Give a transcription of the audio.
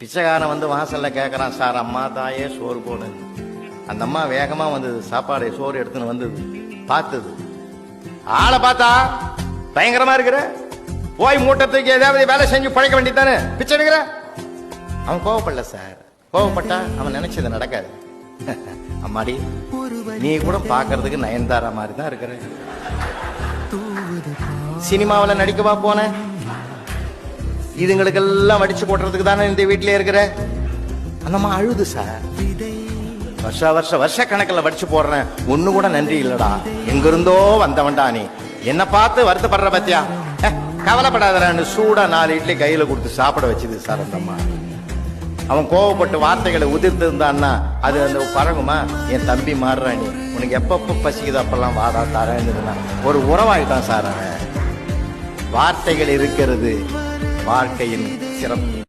பிச்சைக்காரன் வந்து வாசல்ல கேட்கறான் சார் அம்மா தாயே சோறு போடு. அந்த அம்மா வேகமா வந்தது சாப்பாடு சோறு எடுத்துன்னு வந்தது பார்த்தது. ஆளை பார்த்தா பயங்கரமா இருக்கிற போய் மூட்டத்துக்கு ஏதாவது வேலை செஞ்சு பழைக்க வேண்டியதானே பிச்சை எடுக்கிற? அவன் கோவப்படல சார். கோவப்பட்டா அவன் நினைச்சது நடக்காது. அம்மாடி நீ கூட பாக்குறதுக்கு நயன்தாரா மாதிரி தான் இருக்கிற சினிமாவில் நடிக்கவா போன? இதுங்களுக்கெல்லாம் வடிச்சு போடுறதுக்கு தானே இந்த வீட்டிலே இருக்கிற? அந்தம்மா அழுது சார். வருஷ வருஷ வருஷ கணக்கில் வடிச்சு போடுறேன். ஒண்ணு கூட நன்றி இல்லடா. எங்கிருந்தோ வந்தவன்டா நீ. என்ன பார்த்து வருத்தப்படுற பத்தியா? கவலைப்படாதரான்னு சூடா நாலு இட்லி கையில கொடுத்து சாப்பிட வச்சுது சார் அந்தம்மா அவன் கோவப்பட்டு வார்த்தைகளை உதிர்த்து இருந்தான்னா அது அந்த பழகுமா? என் தம்பி மாறுறா நீ. உனக்கு எப்பப்ப பசிக்குது அப்பெல்லாம் வாடா தரேன்னு ஒரு உறவாயிட்டான் சார் அவன். வார்த்தைகள் இருக்கிறது. வாழ்க்கையின் சிறப்பு.